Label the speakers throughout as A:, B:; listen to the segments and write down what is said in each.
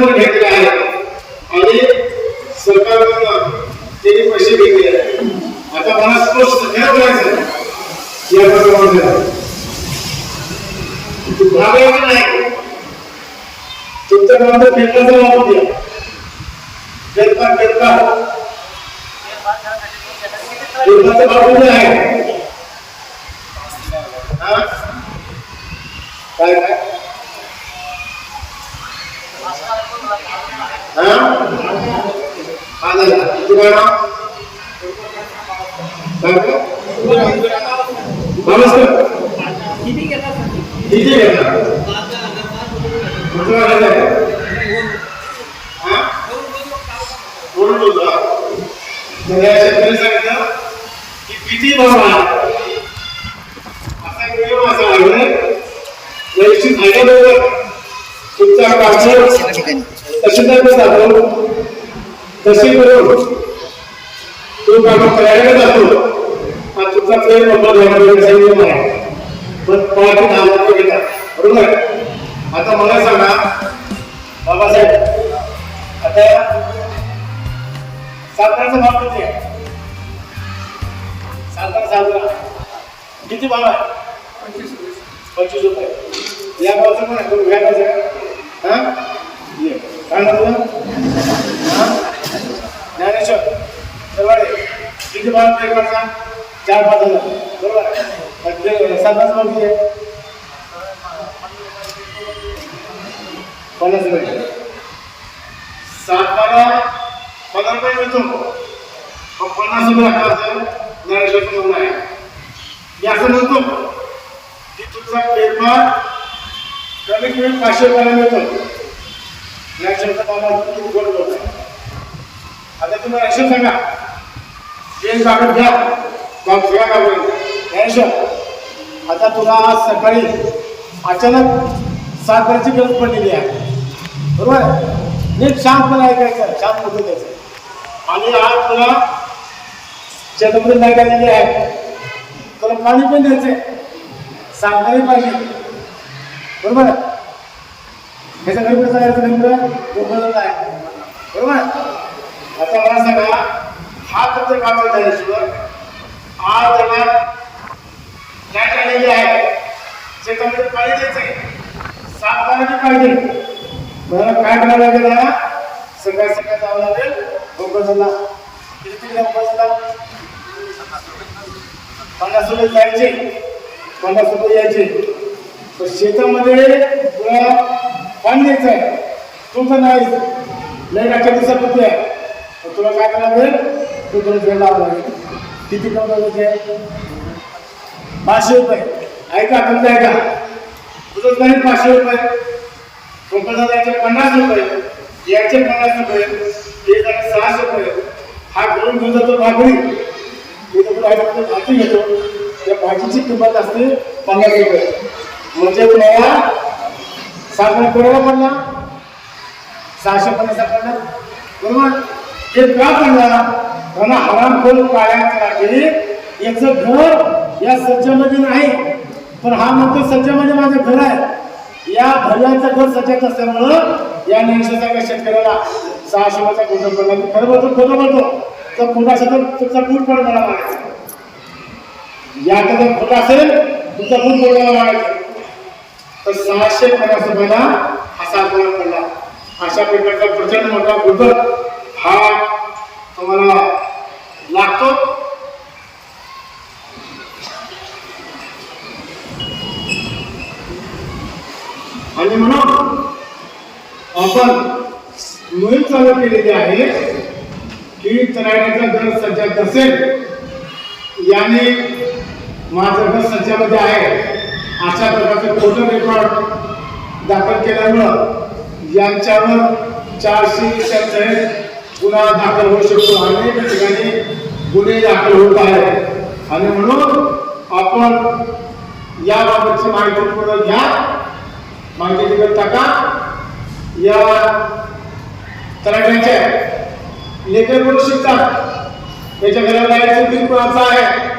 A: कर्ज घेतले आहे. आणि सरकारकडून त्यांनी पैसे घेतले आहेत. आता मला स्पष्ट खरं बोलायचं या प्रकरणामध्ये. भागायचं नाही. तुमच्या गावात फेरफारचा वापर द्या फेरफार फेरफार फेरफारचा वापर आहे काय काय? हा? हा झाला. किती घेता कुठला घेता हा दोन शेतकरी सांगितलं की किती भाव आहे असा नियम असा आहे वैयक्तिक फायद्याबरोबर तुमचा कागद तहसीलदार जातो तहसील करून तो कागद करायला जातो. हा तुमचा क्लेम नंबर आहे पण पार्टी नामांतर घेतात बरोबर? आता मला सांगा बाबासाहेब आता साताराचा भाव किती आहे सातारा सातारा. किती भाव आहे? पंचवीस रुपये. या गावचं पण आहे तुम्ही हा? ये काय नाव ज्ञानेश्वर. सरवाडे किती भाग पे करता चार पाच हजार बरोबर आहे. भाग किती आहे? पन्नास रुपये. सात बारा पंधरा रुपये मिळतो. मग पन्नास रुपये हक्काचं ज्ञानेश्वर म्हणणं आहे. मी असं म्हणतो की तुमचा पेपर कमीत कमी पाचशे रुपयाला मिळतो. ज्ञानेश्वरचा मामा आता तुम्ही लक्षात सांगा. एक कागद घ्या. मग घ्या कागद आता तुला आज सकाळी अचानक साखरची गरज पडलेली आहे. बरोबर? नीट शांतपणे ऐकायचं शांत होतं द्यायचं आणि आज तुला शेतामध्ये नाही आलेली आहे. तुला पाणी पण द्यायचंय. साखरही पाहिजे. बरोबर? आहे? ह्याच्या घरी कुठे जायचं आहे. बरोबर आता मला सांगा हा तुमचं काम झाल्याशिवाय आज आहे. शेतामध्ये पाणी द्यायचंय साफ पाहिजे मला काय करावं लागेल सकाळ सकाळ जावं लागेल. गोकुळला किती गोकुळला पन्नास रुपये जायचे. पन्नास रुपये यायचे. तर शेतामध्ये पाणी द्यायचं आहे. तुमचं नाही. लई आजच्या दिवसापुरती आहे तर तुला काय करावं लागेल? तू तुला वेळ लावावं लागेल. किती कमवायचे पाचशे रुपये. ऐका तुमचं ऐका. तुझं नाही पाचशे रुपये. कोकणाला जायचे पन्नास रुपये याचे पन्नास रुपये हे झाले सहाशे रुपये हा करून घेऊन जातो भाकरी. मी तर तुला भाजी घेतो. त्या भाजीची किंमत असते पन्नास रुपये. म्हणजे तुम्हाला साखर कोणाला पडला. सहाशे पन्नास पडला बरोबर? हे का पडला मला हरामखोर काळ्या करावी याचं घर या सज्जामध्ये नाही पण हा म्हणतो सज्जामध्ये माझं घर आहे. या भल्याचं घर सज्जात असल्यामुळं या निरीक्षकाच्या शेतकऱ्याला सहाशे रुपयाचा गुंड पडला खरं बोलतो खोटं बोलतो तर खोटा असेल तुमचा बूट पड मला. मागायचं याकडे जर खोटा असेल तुमचा बूट पड मला. मागायचं तर सहाशे पन्नास रुपयाला असा गुन्हा पडला. अशा प्रकारचा प्रचंड मोठा गुंड हा तुम्हाला लागतो. आणि म्हणून आपण मोहीम चालू केलेली आहे की तरायण्याचा दर सज्जात नसेल याने माझं घर सज्जामध्ये आहे. अशा प्रकारचं फोटो रेकॉर्ड दाखल केल्यामुळं यांच्यावर चारशे विषयाचे गुन्हा दाखल होऊ शकतो. अनेक ठिकाणी गुन्हे दाखल होत आहेत. आणि म्हणून आपण याबाबतची माहिती पूर्ण घ्या. माहिती तिकडे टाका. या तलाट्यांच्या लेखन करू शिकतात. त्याच्या घरात जायचं बिल कोणाचं आहे?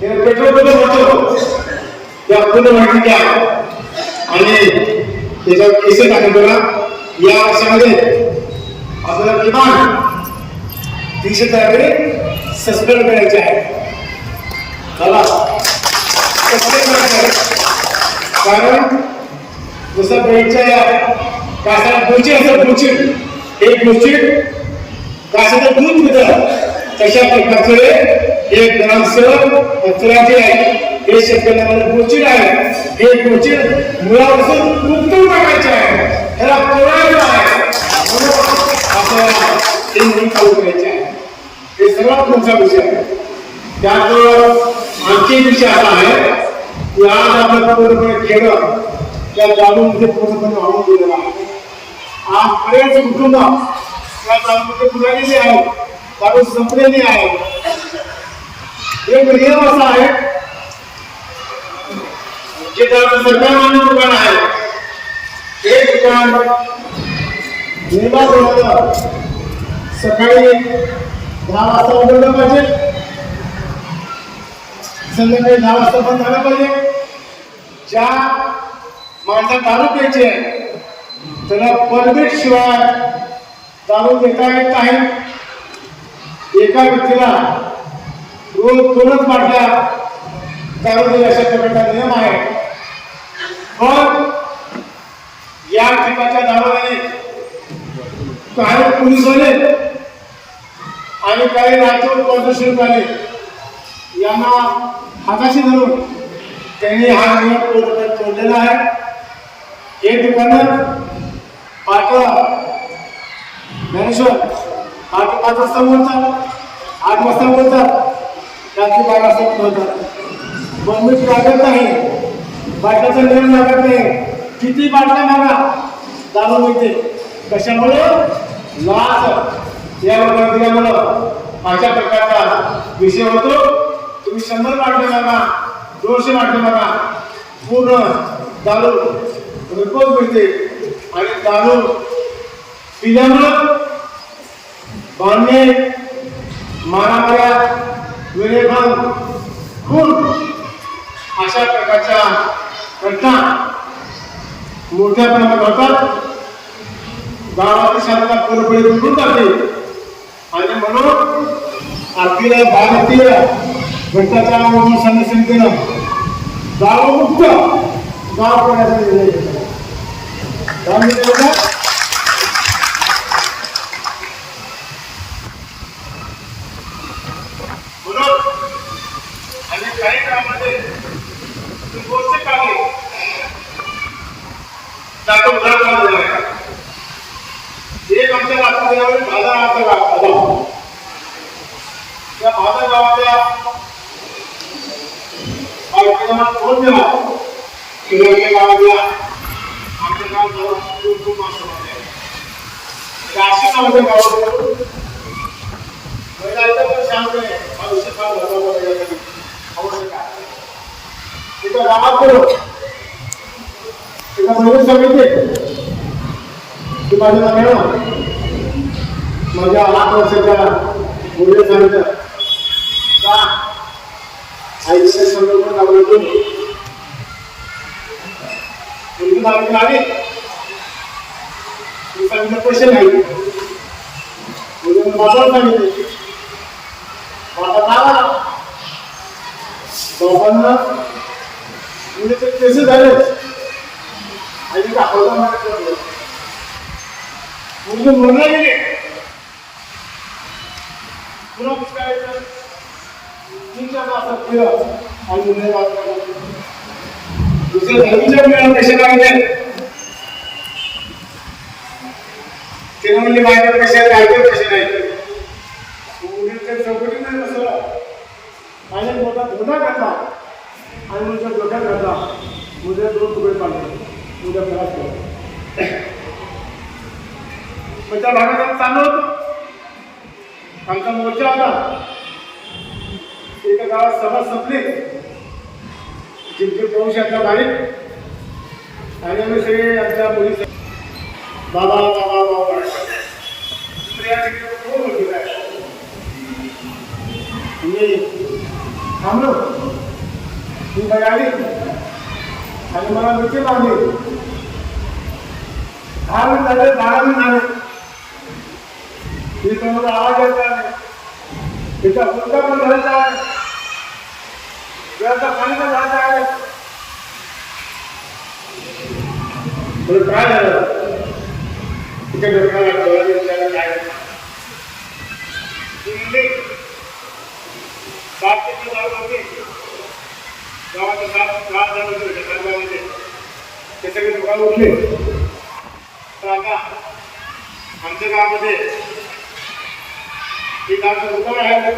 A: पेट्रोल पण होतो त्या पूर्ण माहिती घ्या आणि त्याच्यावर केस टाका बघा या वर्षामध्ये आपल्याला किमान तीनशे तारखे सस्पेंड करायचे आहे. मला कारण जसं बेडच्या या कासाला गोची असं गोची हे गोची कासाचं दूध मिळतं तशा प्रकारचे एक ग्रामसेवक पत्राचे आहे. हे शेतकऱ्यांना गोचिड आहे. हे गोचिड मुळापासून उपटून टाकायचे आहे. त्याला तोडायचं आहे. म्हणून आपल्याला हे मोहीम चालू करायचे आहे. हे सर्वात मोठा विषय आहे. त्यात आणखी विषय असा आहे की आज आपण पूर्णपणे केलं त्या जाणून पूर्णपणे वाहून गेलेला आहे आज बरेच कुटुंब त्या जाणून पुरालेली आहे जाणून संपलेली आहे एक नियम असा आहे जे त्याचं सरकारमान्य दुकान आहे ते दुकान निर्माण सकाळी दहा वाजता उघडलं पाहिजे. संध्याकाळी दहा वाजता बंद झालं पाहिजे. ज्या माणसा दारू प्यायची आहे त्याला परमिट शिवाय दारू देता येत नाही. एका व्यक्तीला रोज दोनच बाटल्या दारू दिल्या अशा प्रकारचा नियम आहे. पण या ठिकाणच्या दारूने काही पोलीस आले आणि काही राज्य प्रदर्शन झाले यांना हाताशी धरून त्यांनी हा नियम तोड- तोडलेला आहे. हे दुकानात पाठ ज्ञानेश्वर आठ पाच वाजता बोलतात. आठ वाजता बोलतात. रात्री बारा वाजता बोलतात. परमिट लागत नाही बाटल्याचा नियम लागत नाही. किती बाटल्या मागा? दारू मिळते. कशामुळं? लाच या लोकांना दिल्यामुळं अशा प्रकारचा विषय होतो. तुम्ही शंभर बाटले मागा. दोनशे बाटले मागा. पूर्ण दारू रिपोर्ट मिळते. आणि दारू पिल्यामुळं भांडणे मारामाऱ्या विरेभान खून अशा प्रकारच्या घटना मोठ्या प्रमाणात होतात. गावातील शांतता पूर्णपणे तुटून जाते. आणि म्हणून आपल्या भारतीय घटकाच्या म्हणून संघ समितीनं गावमुक्त गाव करण्याचा निर्णय घेतला गाव निर्णय घेतला. म्हणून आणि काही कामामध्ये गोष्ट कामे त्याचं उदाहरण दिलं आहे एक आमच्या नागपूरमध्ये भादा नावाचा गाव भादा त्या भादा गावाच्या बालकांना फोन दिला की या गावाला आमच्या गाव जवळ खूप खूप माणसं होते नाशिक नावाच्या गावाकडून महिलांचं पण शांत आहे भविष्य फार महत्वाचं आहे यासाठी. आवश्यक आहे तिथं गावात गेलो तिथं महिला समिती की माझं नाव मॅडम माझ्या आठ वर्षाच्या मुलीला सांगितलं का? आईच्या संदर्भात आवडतो मुलगी मागणी आली मी सांगितलं पैसे नाही मुलीने माझ्यावर सांगितले. बाबा नाव बाबांना मुलीचे केस झालेच. आणि दाखवता मला मुलगी म्हणला गेले. पुन्हा तीन चार तासात केलं आणि मुलं वाजवलं. दुसऱ्या लागले तिने म्हणले माझ्याकडे पैसे आहेत? माझ्याकडे पैसे नाही मुलीच्या चौकटी नाही बसवलं आणि मोठा धोका घातला आणि मुलीच्या डोक्यात घातला मुलीला दोन तुकडे पाडले उद्या प्रवास करतो मग त्या भागात आम्ही चाललो होतो. आमचा मोर्चा होता. एका गावात सभा संपली. जिंकून पाहू शकता गाडीत आणि आम्ही सगळे आमच्या पोलीस बाबा बाबा बाबा. मी थांबलो. ती बाई आली. आणि मला मिठी मागली दहा मिनिट झाले बारा मिनिट झाले. ती समोर आवाज येत आहे. तिचा मुद्दा पण झालेला आहे. वेळाचा पाणी पण झालं आहे. म्हणजे काय झालं? तिच्या डोक्याला कळलं विचारलं काय? झालं? ती सात ते जण होते म्हणजे गावामध्ये ते सगळे दुकान उठले तर आता आमच्या गावामध्ये ही गावचं दुकान आहे.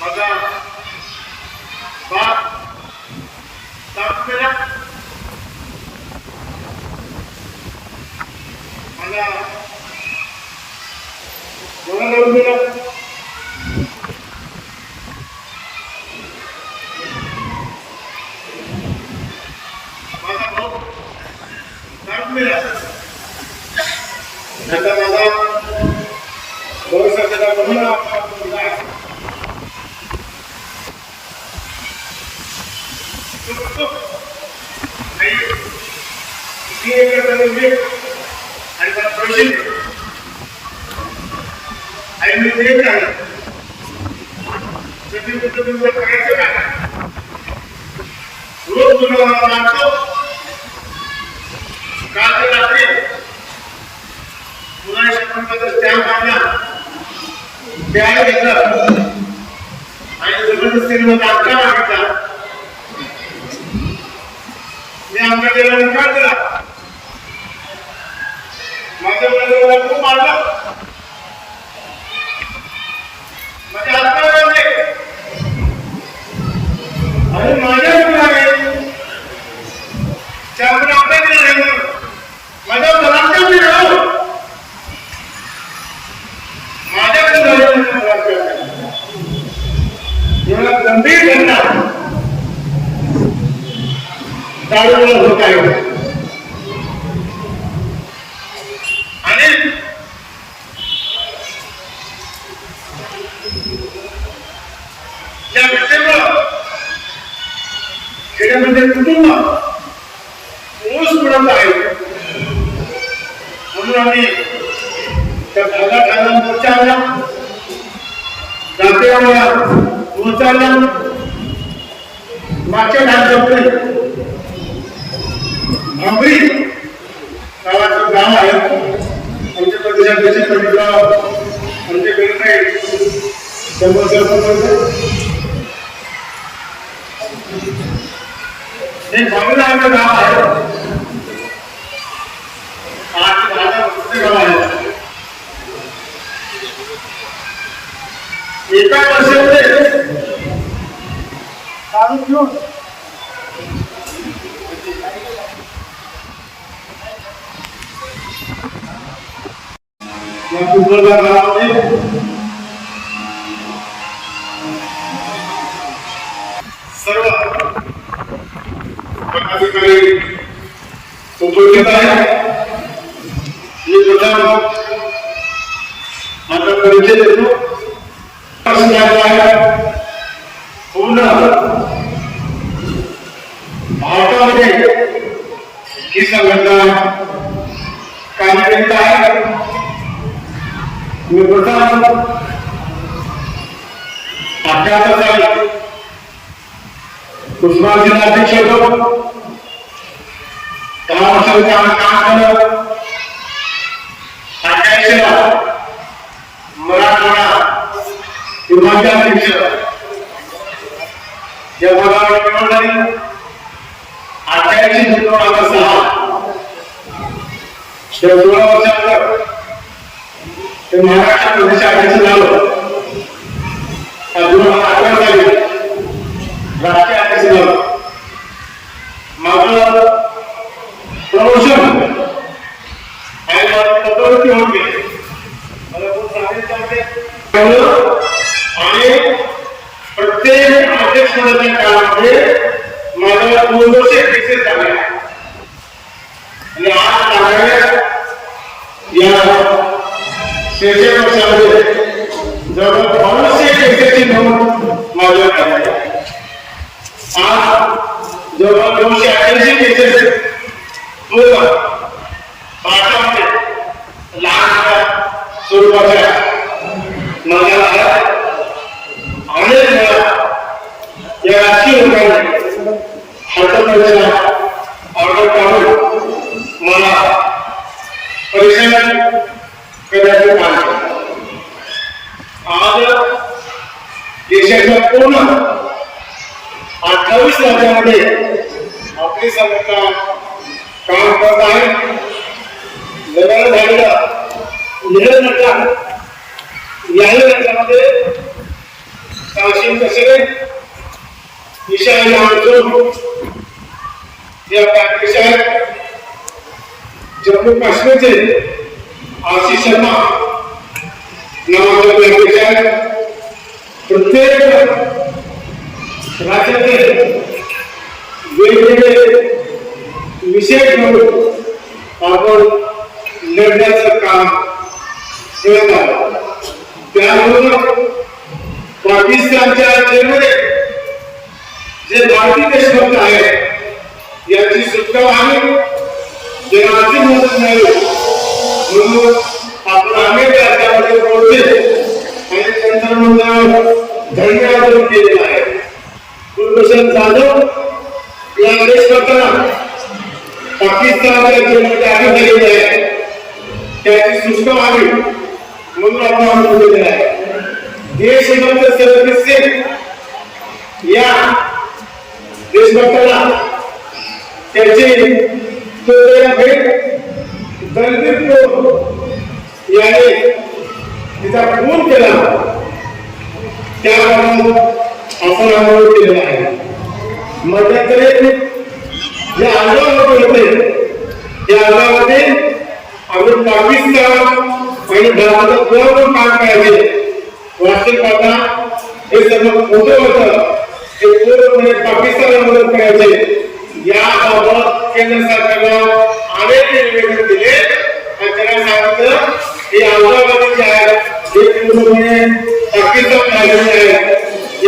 A: माझा बाप सात केला माझा दोन गेला रुपयाला माझा भाऊ नंतर माझा भाऊ सध्याचा बहिणा आपला मुलगा आहे मी एक आणि मला पैसे. आणि मी तुमचं करायचं रोज तुला मागतो काल ते रात्री पुन्हा शपथपत्र स्टॅम्प आणला त्याने घेतलं आणि जबरदस्तीने मग आमच्या मागितला मी आमच्या गेला नकार दिला माझ्या मुलाला खूप मारलं गंभीर घटना. दारूला होत आहे आणि या घटनेमुळं खेड्यामध्ये कुटुंब ऊस मिळवत आहे. म्हणून आम्ही त्या भागात आला मोर्चा आला. जाते आम्हाला आला मागच्या दहा जपले भांबरी गावाचं गाव आहे. आमच्या प्रदेशात पंडितराव आमच्याकडे नाही शंभर सरपंच हे भांबरी आमचं गाव आहे. आज माझा मोठे गाव आहे एका वर्षामध्ये काढून घेऊन या कुंभलगा गावामध्ये सर्व पदाधिकारी उपस्थित आहेत मी प्रथम माझा परिचय देतो पूर्ण भारतामध्ये ही संघटना काम करीत आहे मी प्रथम अठ्याहत्तर साली उस्मान जिल्हाध्यक्ष होतो दहा वर्षाचं काम काम केलं अठ्याऐंशीला मराठवाडा विभागाध्यक्ष या पदावर निवड झाली अठ्याऐंशी दोन हजार सहा सोळा वर्षानंतर ते महाराष्ट्र प्रदेशाध्यक्ष झालं दोन हजार अकरा साली राष्ट्रीय अध्यक्ष झालं माझं प्रमोशन आणि माझं पदोन्नती होत गेली मला खूप सांगितलं त्यामुळं आणि प्रत्येक अध्यक्ष पदाच्या काळामध्ये माझा दोन वर्ष एक्सेस झाले आणि आज लागणाऱ्या या शेवटच्या वर्षामध्ये जवळ बावीसशे एक्सेसची नोंद माझ्याकडे आहे आज जवळ दोनशे अठ्याऐंशी केसेस पूर्ण भारतामध्ये लहान स्वरूपाच्या माझ्या अनेक या राजकीय लोकांनी हरकत ऑर्डर काढून मला परेशान करण्याचं काम आज देशाच्या पूर्ण अठ्ठावीस राज्यामध्ये आपली सरकार काम करत आहे. जगाला झालेलं निधन याही राज्यामध्ये काशीम कसे विषयाला आणतो या पॅकेज आहेत जम्मू काश्मीरचे आशिष शर्मा नावाचा पॅकेज आहे प्रत्येक राज्याचे वेगवेगळे विषय घेऊन आपण लढण्याचं काम करत आहोत त्यामुळं पाकिस्तानच्या जेवढे जे भारतीय देशभक्त आहेत याची सुटका व्हावी. जगाची मदत मिळावी म्हणून आपण अनेक राज्यामध्ये पोहोचले आणि नंतर मग धन्यवाद केलेला आहे. कुलभूषण जाधव या देशभक्तांना पाकिस्तानच्या जेलमध्ये अटक झालेली आहे त्याची सुटका व्हावी म्हणून आपण आंदोलन आहे देशभक्त सरबजीत सिंग या देशभक्ताला त्याचे दलदीप याने तिचा खून केला. त्याप्रमाणे आपण आंदोलन केलेलं आहे मध्यंतरी जे आंदोलन होते त्या आंदोलनामध्ये आपण पाकिस्तान आणि भारतात कोण काम करायचे वास्तविक पाहता हे सर्व खोटं होतं. ते पूर्णपणे म्हणजे पाकिस्तानला मदत करायचे? याबाबत केंद्र सरकारला अनेक निवेदन दिले. आणि त्यांना सांगितलं की औरंगाबाद जे आहे हे पूर्णपणे म्हणजे पाकिस्तान राहिलेले आहे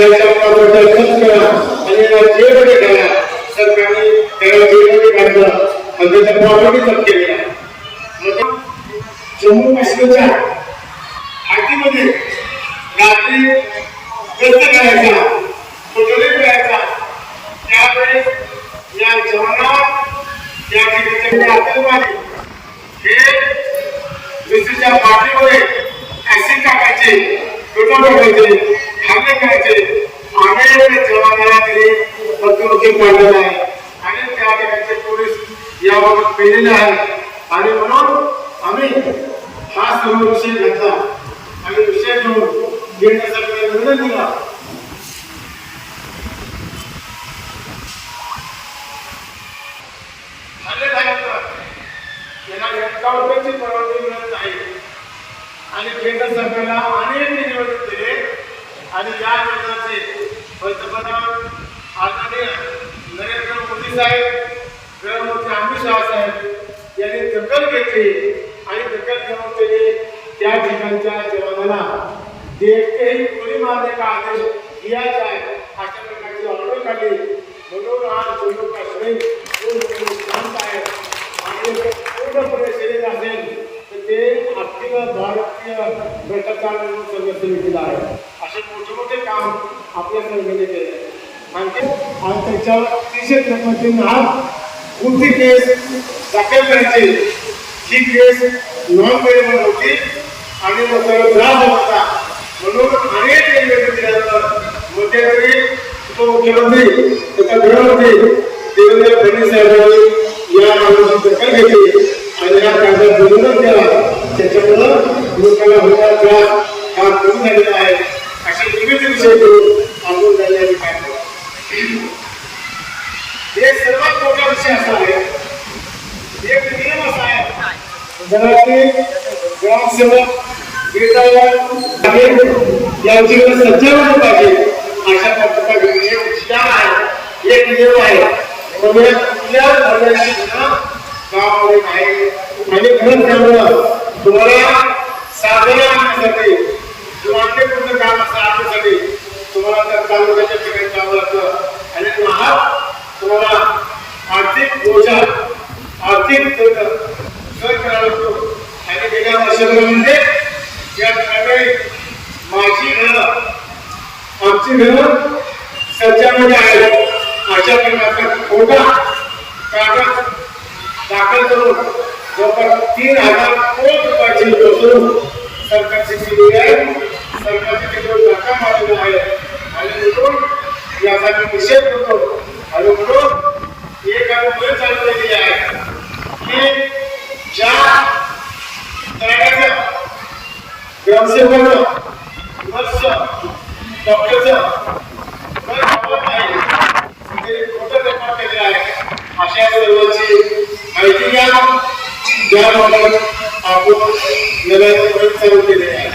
A: याच्यावर दर्शन करा. आणि याला जेलमध्ये सरकारने त्याला जेलमध्ये घातलं. आणि त्याच्या प्रॉपर्टी जप्त केलेला आहे जम्मू काश्मीरच्या हातीमध्ये रात्री व्यस्त करायचा कुठले करायचा त्यावेळेस या जवाना या ठिकाणी आतंकवादी हे दुसरीच्या पाठीमध्ये ऍसिड टाकायचे पेट्रोल टाकायचे हल्ले करायचे. अनेक जवानाला तरी पत्रमुखी पडलेला आहे. आणि त्या ठिकाणचे पोलीस याबाबत पेलेले आहेत. आणि म्हणून आम्ही हा सर्व विषय घेतला. आणि विषय घेऊन घेण्यासाठी निर्णय दिला. हल्ले झाल्यानंतर त्यांना परवानगी मिळत नाही आणि केंद्र सरकारला अनेक निवेदन दिले. आणि या निवेदनाचे पंतप्रधान आदरणीय नरेंद्र मोदी साहेब गृहमंत्री अमित साहेब यांनी दखल घेतली. आणि दखल घेऊन त्या ठिकाणच्या जवानाला देखतेही गोळी मारने का आदेश दियाचा आहे. अशा प्रकारची ऑर्डर काढली. म्हणून आज जम्मू काश्मीर शांत आहे. आणि पूर्णपणे शरीर असेल तर ते अखिल भारतीय भ्रष्टाचार म्हणून संघ समितीला आहे. असे मोठे मोठे काम आपल्या संघटने केले आणखी आणि त्याच्यावर अतिशय क्रमांक आज कोणती केस दाखल करायची ही केस नॉन पेरेबल होती. आणि मग त्याला त्रास होता. म्हणून अनेक निवेदन दिल्यानंतर मध्यंतरी उपमुख्यमंत्री तथा गृहमंत्री देवेंद्र फडणवीस साहेबांनी या मागणीची दखल घेतली. आणि या कायद्यात विरोध केला. त्याच्यामुळं लोकांना होणार त्रास हा कमी झालेला आहे. असे विविध विषय करून आपण झालेले काय हे सर्वात मोठा विषय असा आहे. एक नियम असा आहे. घरातील ग्रामसेवक गिरदावर यांची सज्जन पाहिजे. अशा पद्धतीचा एक विचार आहे एक नियम आहे. म्हणजे कुठल्या धर्माची गुन्हा गावामध्ये म्हणजे आहे आणि खरंच त्यामुळं तुम्हाला साधना आणण्यासाठी किंवा पूर्ण काम असं आणण्यासाठी तुम्हाला त्या तालुक्याच्या ठिकाणी जावं लागतं. आणि महाग तुम्हाला आर्थिक बोजा आर्थिक सर मिळाला होतो. आणि गेल्या वर्षाला म्हणजे माझी घरं आमची घरं सज्जामध्ये आहेत. अशा प्रकारचा खोटा कागद दाखल करून जवळपास तीन हजार कोटी रुपयाची योजना सरकारची केलेली आहे. सरकारची केवळ धक्का मारलेला आहे. आणि म्हणून यासाठी निषेध करतो. आणि म्हणून एक आम्ही चालू केलेली आहे. की ज्या तळागाचं ग्रामसेवकाचं नर्सचं डॉक्टरचं पण आवड आहे म्हणजे खोटं रेकॉर्ड केलेलं आहे अशा सर्वांची माहिती घ्या ज्याबाबत आपण नव्याने चालू केले आहे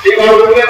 A: हे भावपूर्ण